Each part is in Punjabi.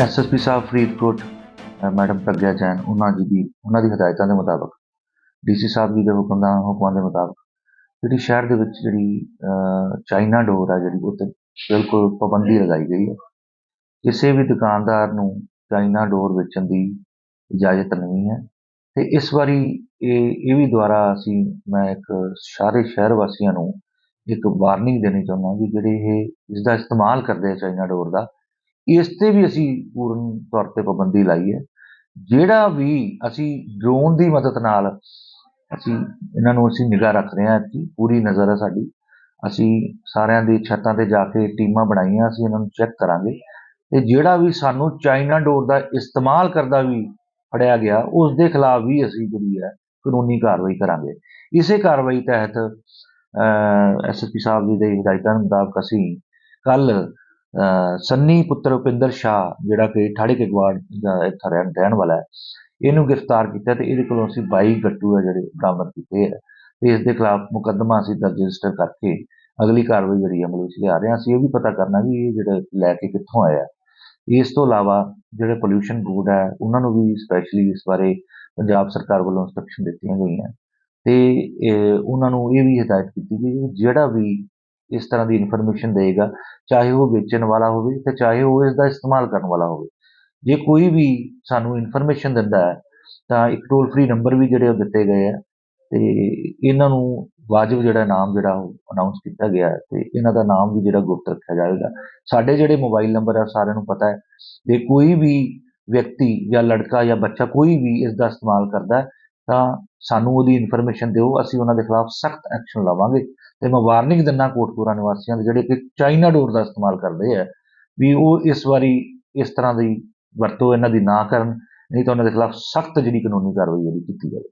ਐਸਐਸਪੀ ਸਾਹਿਬ ਫਰੀਦਕੋਟ ਮੈਡਮ ਪ੍ਰਗਿਆ ਜੈਨ, ਉਹਨਾਂ ਜੀ ਦੀ ਉਹਨਾਂ ਦੀ ਹਦਾਇਤਾਂ ਦੇ ਮੁਤਾਬਕ ਡੀਸੀ ਸਾਹਿਬ ਜੀ ਦੇ ਹੁਕਮ ਦਾ ਹੁਕਮਾਂ ਦੇ ਮੁਤਾਬਕ, ਜਿਹੜੀ ਸ਼ਹਿਰ ਦੇ ਵਿੱਚ ਜਿਹੜੀ ਚਾਈਨਾ ਡੋਰ ਆ ਜਿਹੜੀ ਉਹ ਤੇ ਬਿਲਕੁਲ ਪਾਬੰਦੀ ਲਗਾਈ ਗਈ ਹੈ। ਕਿਸੇ ਵੀ ਦੁਕਾਨਦਾਰ ਨੂੰ ਚਾਈਨਾ ਡੋਰ ਵੇਚਣ ਦੀ ਇਜਾਜ਼ਤ ਨਹੀਂ ਹੈ। ਤੇ ਇਸ ਵਾਰੀ ਇਹ ਇਹ ਵੀ ਦੁਆਰਾ ਅਸੀਂ, ਮੈਂ ਇੱਕ ਸਾਰੇ ਸ਼ਹਿਰ ਵਾਸੀਆਂ ਨੂੰ ਇੱਕ ਵਾਰਨਿੰਗ ਦੇਣੀ ਚਾਹੁੰਦਾ ਕਿ ਜਿਹੜੇ ਇਹ ਇਸ ਦਾ ਇਸਤੇਮਾਲ ਕਰਦੇ ਆ ਚਾਈਨਾ ਡੋਰ ਦਾ ਇਸ ਤੇ ਵੀ ਅਸੀਂ ਪੂਰਨ ਤੌਰ ਤੇ ਪਾਬੰਦੀ ਲਾਈ ਹੈ। ਜਿਹੜਾ ਵੀ ਅਸੀਂ ਡਰੋਨ ਦੀ ਮਦਦ ਨਾਲ ਅਸੀਂ ਇਹਨਾਂ ਨੂੰ ਅਸੀਂ ਨਿਗਾਹ ਰੱਖ ਰਹੇ ਹਾਂ ਕਿ ਪੂਰੀ ਨਜ਼ਰ ਹੈ ਸਾਡੀ। ਅਸੀਂ ਸਾਰਿਆਂ ਦੀ ਛੱਤਾਂ ਤੇ ਜਾ ਕੇ ਟੀਮਾਂ ਬਣਾਈਆਂ, ਅਸੀਂ ਇਹਨਾਂ ਨੂੰ ਚੈੱਕ ਕਰਾਂਗੇ। ਤੇ ਜਿਹੜਾ ਵੀ ਸਾਨੂੰ ਚਾਈਨਾ ਡੋਰ ਦਾ ਇਸਤੇਮਾਲ ਕਰਦਾ ਵੀ ਫੜਿਆ ਗਿਆ ਉਸ ਦੇ ਖਿਲਾਫ ਵੀ ਅਸੀਂ ਜਿਹੜੀ ਹੈ ਕਾਨੂੰਨੀ ਕਾਰਵਾਈ ਕਰਾਂਗੇ। ਇਸੇ ਕਾਰਵਾਈ ਤਹਿਤ ਐਸਐਸਪੀ ਸਾਹਿਬ ਜੀ ਦੇ ਹਦਾਇਤਾਂ ਮੁਤਾਬਕ ਅਸੀਂ ਕੱਲ ਸੰਨੀ ਪੁੱਤਰ ਉਪਿੰਦਰ ਸ਼ਾਹ, ਜਿਹੜਾ ਕਿ ਠਾੜੇ ਕੇ ਗਵਾੜ ਦਾ ਇੱਥੇ ਰਹਿਣ ਰਹਿਣ ਵਾਲਾ ਹੈ, ਇਹਨੂੰ ਗ੍ਰਿਫਤਾਰ ਕੀਤਾ ਤੇ ਇਹਦੇ ਕੋਲੋਂ ਅਸੀਂ 22 ਗੱਟੂ ਹੈ ਜਿਹੜੇ ਬਰਾਮਦ ਕੀਤੇ ਹੈ ਤੇ ਇਸ ਦੇ ਖਿਲਾਫ ਮੁਕੱਦਮਾ ਅਸੀਂ ਦਰਜ ਰਜਿਸਟਰ ਕਰਕੇ ਅਗਲੀ ਕਾਰਵਾਈ ਜਿਹੜੀ ਅਮਲ ਵਿੱਚ ਲਿਆ ਰਹੇ ਹਾਂ। ਅਸੀਂ ਇਹ ਵੀ ਪਤਾ ਕਰਨਾ ਵੀ ਇਹ ਜਿਹੜਾ ਲੈ ਕੇ ਕਿੱਥੋਂ ਆਇਆ ਇਸ ਤੋਂ ਇਲਾਵਾ ਜਿਹੜੇ ਪੋਲਿਊਸ਼ਨ ਬੋਰਡ ਹੈ ਉਹਨਾਂ ਨੂੰ ਵੀ ਸਪੈਸ਼ਲੀ ਇਸ ਬਾਰੇ ਪੰਜਾਬ ਸਰਕਾਰ ਵੱਲੋਂ ਇੰਸਟਰਕਸ਼ਨ ਦਿੱਤੀਆਂ ਗਈਆਂ। ਤੇ ਉਹਨਾਂ ਨੂੰ ਇਹ ਵੀ ਹਦਾਇਤ ਕੀਤੀ ਗਈ ਕਿ ਜਿਹੜਾ ਵੀ ਇਸ ਤਰ੍ਹਾਂ ਦੀ ਇਨਫੋਰਮੇਸ਼ਨ ਦੇਗਾ ਚਾਹੇ ਉਹ ਵੇਚਣ ਵਾਲਾ ਹੋਵੇ ਤੇ ਚਾਹੇ ਉਹ ਇਸ ਦਾ ਇਸਤੇਮਾਲ ਕਰਨ ਵਾਲਾ ਹੋਵੇ। ਜੇ ਕੋਈ ਵੀ ਸਾਨੂੰ ਇਨਫੋਰਮੇਸ਼ਨ ਦਿੰਦਾ ਹੈ, ਤਾਂ ਇੱਕ ਟੋਲ ਫ੍ਰੀ ਨੰਬਰ ਵੀ ਜਿਹੜੇ ਉਹ ਦਿੱਤੇ ਗਏ ਆ ਤੇ ਇਹਨਾਂ ਨੂੰ ਵਾਜਬ ਜਿਹੜਾ ਨਾਮ ਜਿਹੜਾ ਉਹ ਅਨਾਉਂਸ ਕੀਤਾ ਗਿਆ ਹੈ ਤੇ ਇਹਨਾਂ ਦਾ ਨਾਮ ਵੀ ਜਿਹੜਾ ਗੁਪਤ ਰੱਖਿਆ ਜਾਵੇਗਾ। ਸਾਡੇ ਜਿਹੜੇ ਮੋਬਾਈਲ ਨੰਬਰ ਹੈ ਸਾਰਿਆਂ ਨੂੰ ਪਤਾ ਹੈ ਤੇ ਕੋਈ ਵੀ ਵਿਅਕਤੀ ਜਾਂ ਲੜਕਾ ਜਾਂ ਬੱਚਾ ਕੋਈ ਵੀ ਇਸ ਦਾ ਇਸਤੇਮਾਲ ਕਰਦਾ ਹੈ ਤਾਂ ਸਾਨੂੰ ਉਹਦੀ ਇਨਫੋਰਮੇਸ਼ਨ ਦਿਓ ਅਸੀਂ ਉਹਨਾਂ ਦੇ ਖਿਲਾਫ ਸਖਤ ਐਕਸ਼ਨ ਲਵਾਂਗੇ। ਤੇ ਮੈਂ ਵਾਰਨਿੰਗ ਦਿੰਦਾ ਕੋਟਪੂਰਾ ਨਿਵਾਸੀਆਂ ਦੇ ਜਿਹੜੇ ਕਿ ਚਾਈਨਾ ਡੋਰ ਦਾ ਇਸਤੇਮਾਲ ਕਰਦੇ ਆ ਵੀ ਉਹ ਇਸ ਵਾਰੀ ਇਸ ਤਰ੍ਹਾਂ ਦੀ ਵਰਤੋਂ ਇਹਨਾਂ ਦੀ ਨਾ ਕਰਨ ਨਹੀਂ ਤਾਂ ਉਹਨਾਂ ਦੇ ਖਿਲਾਫ ਸਖਤ ਜਿਹੜੀ ਕਾਨੂੰਨੀ ਕਾਰਵਾਈ ਜਿਹੜੀ ਕੀਤੀ ਜਾਵੇ।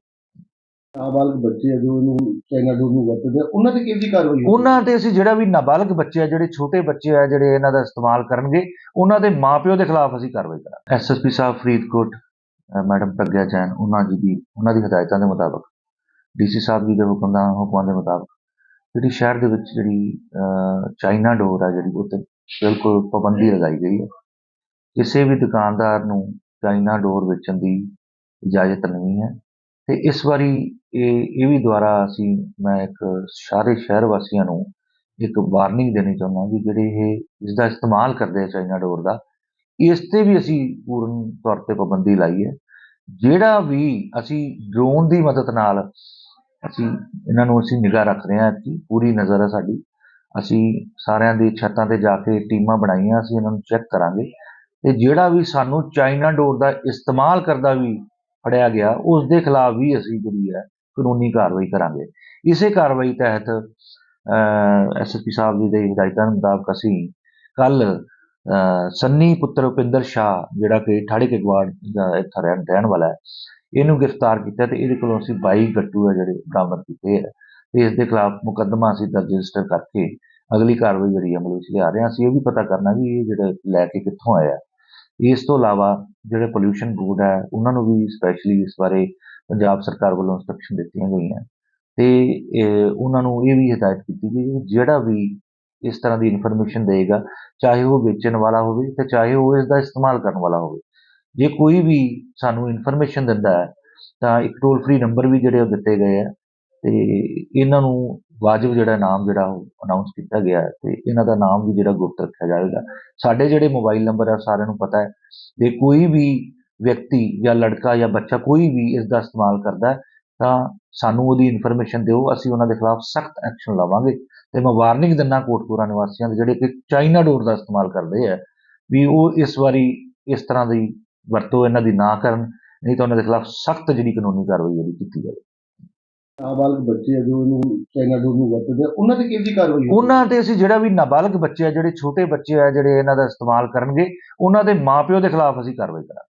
ਨਾਬਾਲਗ ਬੱਚੇ ਆ ਜੋ ਇਹਨੂੰ ਚਾਈਨਾ ਡੋਰ ਨੂੰ ਵਰਤਦੇ ਆ ਉਹਨਾਂ ਤੇ ਕਿਹਦੀ ਕਾਰਵਾਈ? ਉਹਨਾਂ ਤੇ ਅਸੀਂ ਜਿਹੜਾ ਵੀ ਨਾਬਾਲਗ ਬੱਚੇ ਆ ਜਿਹੜੇ ਛੋਟੇ ਬੱਚੇ ਆ ਜਿਹੜੇ ਇਹਨਾਂ ਦਾ ਇਸਤੇਮਾਲ ਕਰਨਗੇ ਉਹਨਾਂ ਦੇ ਮਾਪਿਓ ਦੇ ਖਿਲਾਫ ਅਸੀਂ ਕਾਰਵਾਈ ਕਰਾਂਗੇ। ਐਸਐਸਪੀ ਸਾਹਿਬ ਫਰੀਦਕੋਟ। ਮੈਡਮ ਪ੍ਰਗਿਆ ਜੈਨ ਉਹਨਾਂ ਜੀ ਦੀ ਉਹਨਾਂ ਦੀ ਹਦਾਇਤਾਂ ਦੇ ਮੁਤਾਬਕ, ਡੀਸੀ ਸਾਹਿਬ ਜੀ ਦੇ ਹੁਕਮ ਦਾ ਹੁਕਮਾਂ ਦੇ ਮੁਤਾਬਕ, ਜਿਹੜੀ ਸ਼ਹਿਰ ਦੇ ਵਿੱਚ ਜਿਹੜੀ ਚਾਈਨਾ ਡੋਰ ਆ ਜਿਹੜੀ ਉਹ ਤੇ ਬਿਲਕੁਲ ਪਾਬੰਦੀ ਲਗਾਈ ਗਈ ਹੈ। ਕਿਸੇ ਵੀ ਦੁਕਾਨਦਾਰ ਨੂੰ ਚਾਈਨਾ ਡੋਰ ਵੇਚਣ ਦੀ ਇਜਾਜ਼ਤ ਨਹੀਂ ਹੈ। ਤੇ ਇਸ ਵਾਰੀ ਇਹ ਇਹ ਵੀ ਦੁਆਰਾ ਅਸੀਂ, ਮੈਂ ਇੱਕ ਸਾਰੇ ਸ਼ਹਿਰ ਵਾਸੀਆਂ ਨੂੰ ਇੱਕ ਵਾਰਨਿੰਗ ਦੇਣੀ ਚਾਹੁੰਦਾ ਕਿ ਜਿਹੜੇ ਇਹ ਇਸ ਦਾ ਇਸਤੇਮਾਲ ਕਰਦੇ ਆ ਚਾਈਨਾ ਡੋਰ ਦਾ ਇਸ ਤੇ ਵੀ ਅਸੀਂ ਪੂਰਨ ਤੌਰ ਤੇ ਪਾਬੰਦੀ ਲਾਈ ਹੈ। ਜਿਹੜਾ ਵੀ ਅਸੀਂ ਡਰੋਨ ਦੀ ਮਦਦ ਨਾਲ ਅਸੀਂ ਇਹਨਾਂ ਨੂੰ ਅਸੀਂ ਨਿਗਾਹ ਰੱਖ ਰਹੇ ਹਾਂ ਕਿ ਪੂਰੀ ਨਜ਼ਰ ਹੈ ਸਾਡੀ। ਅਸੀਂ ਸਾਰਿਆਂ ਦੀ ਛੱਤਾਂ ਤੇ ਜਾ ਕੇ ਟੀਮਾਂ ਬਣਾਈਆਂ, ਅਸੀਂ ਇਹਨਾਂ ਨੂੰ ਚੈੱਕ ਕਰਾਂਗੇ। ਤੇ ਜਿਹੜਾ ਵੀ ਸਾਨੂੰ ਚਾਈਨਾ ਡੋਰ ਦਾ ਇਸਤੇਮਾਲ ਕਰਦਾ ਵੀ ਫੜਿਆ ਗਿਆ ਉਸ ਦੇ ਖਿਲਾਫ ਵੀ ਅਸੀਂ ਜਿਹੜੀ ਹੈ ਕਾਨੂੰਨੀ ਕਾਰਵਾਈ ਕਰਾਂਗੇ। ਇਸੇ ਕਾਰਵਾਈ ਤਹਿਤ ਐਸਐਸਪੀ ਸਾਹਿਬ ਜੀ ਦੇ ਹਦਾਇਤਾਂ ਮੁਤਾਬਕ ਅਸੀਂ ਕੱਲ ਸੰਨੀ ਪੁੱਤਰ ਉਪਿੰਦਰ ਸ਼ਾਹ, ਜਿਹੜਾ ਕਿ ਠਾੜੇ ਕੇ ਗਵਾੜ ਦਾ ਇੱਥੇ ਰਹਿਣ ਰਹਿਣ ਵਾਲਾ ਹੈ, ਇਹਨੂੰ ਗ੍ਰਿਫਤਾਰ ਕੀਤਾ ਤੇ ਇਹਦੇ ਕੋਲੋਂ ਅਸੀਂ 22 ਗੱਟੂ ਹੈ ਜਿਹੜੇ ਬਰਾਮਦ ਕੀਤੇ ਹੈ। ਤੇ ਇਸ ਦੇ ਖਿਲਾਫ ਮੁਕੱਦਮਾ ਅਸੀਂ ਦਰਜ ਰਜਿਸਟਰ ਕਰਕੇ ਅਗਲੀ ਕਾਰਵਾਈ ਜਿਹੜੀ ਅਮਲ ਵਿੱਚ ਲਿਆ ਰਹੇ ਹਾਂ। ਅਸੀਂ ਇਹ ਵੀ ਪਤਾ ਕਰਨਾ ਵੀ ਇਹ ਜਿਹੜਾ ਲੈ ਕੇ ਕਿੱਥੋਂ ਆਇਆ ਇਸ ਤੋਂ ਇਲਾਵਾ ਜਿਹੜੇ ਪੋਲਿਊਸ਼ਨ ਬੋਰਡ ਹੈ, ਉਹਨਾਂ ਨੂੰ ਵੀ ਸਪੈਸ਼ਲੀ ਇਸ ਬਾਰੇ ਪੰਜਾਬ ਸਰਕਾਰ ਵੱਲੋਂ ਇੰਸਟਰਕਸ਼ਨ ਦਿੱਤੀਆਂ ਗਈਆਂ। ਤੇ ਉਹਨਾਂ ਨੂੰ ਇਹ ਵੀ ਹਦਾਇਤ ਕੀਤੀ ਗਈ ਕਿ ਜਿਹੜਾ ਵੀ ਇਸ ਤਰ੍ਹਾਂ ਦੀ ਇਨਫੋਰਮੇਸ਼ਨ ਦੇਗਾ ਚਾਹੇ ਉਹ ਵੇਚਣ ਵਾਲਾ ਹੋਵੇ ਤੇ ਚਾਹੇ ਉਹ ਇਸ ਦਾ ਇਸਤੇਮਾਲ ਕਰਨ ਵਾਲਾ ਹੋਵੇ। ਜੇ ਕੋਈ ਵੀ ਸਾਨੂੰ ਇਨਫੋਰਮੇਸ਼ਨ ਦਿੰਦਾ ਹੈ, ਤਾਂ ਇੱਕ ਟੋਲ ਫ੍ਰੀ ਨੰਬਰ ਵੀ ਜਿਹੜੇ ਉਹ ਦਿੱਤੇ ਗਏ ਆ ਤੇ ਇਹਨਾਂ ਨੂੰ ਵਾਜਬ ਜਿਹੜਾ ਨਾਮ ਜਿਹੜਾ ਉਹ ਅਨਾਉਂਸ ਕੀਤਾ ਗਿਆ ਹੈ ਤੇ ਇਹਨਾਂ ਦਾ ਨਾਮ ਵੀ ਜਿਹੜਾ ਗੁਪਤ ਰੱਖਿਆ ਜਾਵੇਗਾ। ਸਾਡੇ ਜਿਹੜੇ ਮੋਬਾਈਲ ਨੰਬਰ ਹੈ ਸਾਰਿਆਂ ਨੂੰ ਪਤਾ ਹੈ ਤੇ ਕੋਈ ਵੀ ਵਿਅਕਤੀ ਜਾਂ ਲੜਕਾ ਜਾਂ ਬੱਚਾ ਕੋਈ ਵੀ ਇਸ ਦਾ ਇਸਤੇਮਾਲ ਕਰਦਾ ਹੈ ਤਾਂ ਸਾਨੂੰ ਉਹਦੀ ਇਨਫੋਰਮੇਸ਼ਨ ਦਿਓ ਅਸੀਂ ਉਹਨਾਂ ਦੇ ਖਿਲਾਫ ਸਖਤ ਐਕਸ਼ਨ ਲਵਾਂਗੇ। ਤੇ ਮੈਂ ਵਾਰਨਿੰਗ ਦਿੰਦਾ ਕੋਟਪੂਰਾ ਨਿਵਾਸੀਆਂ ਦੇ ਜਿਹੜੇ ਕਿ ਚਾਈਨਾ ਡੋਰ ਦਾ ਇਸਤੇਮਾਲ ਕਰਦੇ ਆ ਵੀ ਉਹ ਇਸ ਵਾਰੀ ਇਸ ਤਰ੍ਹਾਂ ਦੀ ਵਰਤੋਂ ਇਹਨਾਂ ਦੀ ਨਾ ਕਰਨ ਨਹੀਂ ਤਾਂ ਉਹਨਾਂ ਦੇ ਖਿਲਾਫ ਸਖਤ ਜਿਹੜੀ ਕਾਨੂੰਨੀ ਕਾਰਵਾਈ ਜਿਹੜੀ ਕੀਤੀ ਜਾਵੇ। ਨਾਬਾਲਗ ਬੱਚੇ ਜੋ ਇਹਨੂੰ ਚਾਈਨਾ ਡੋਰ ਨੂੰ ਵਰਤਦੇ ਆ ਉਹਨਾਂ ਤੇ ਕਿਹਦੀ ਕਾਰਵਾਈ? ਉਹਨਾਂ ਤੇ ਅਸੀਂ ਜਿਹੜਾ ਵੀ ਨਾਬਾਲਗ ਬੱਚੇ ਆ ਜਿਹੜੇ ਛੋਟੇ ਬੱਚੇ ਆ ਜਿਹੜੇ ਇਹਨਾਂ ਦਾ ਇਸਤੇਮਾਲ ਕਰਨਗੇ ਉਹਨਾਂ ਦੇ ਮਾਪਿਓ ਦੇ ਖਿਲਾਫ ਅਸੀਂ ਕਾਰਵਾਈ ਕਰਾਂਗੇ।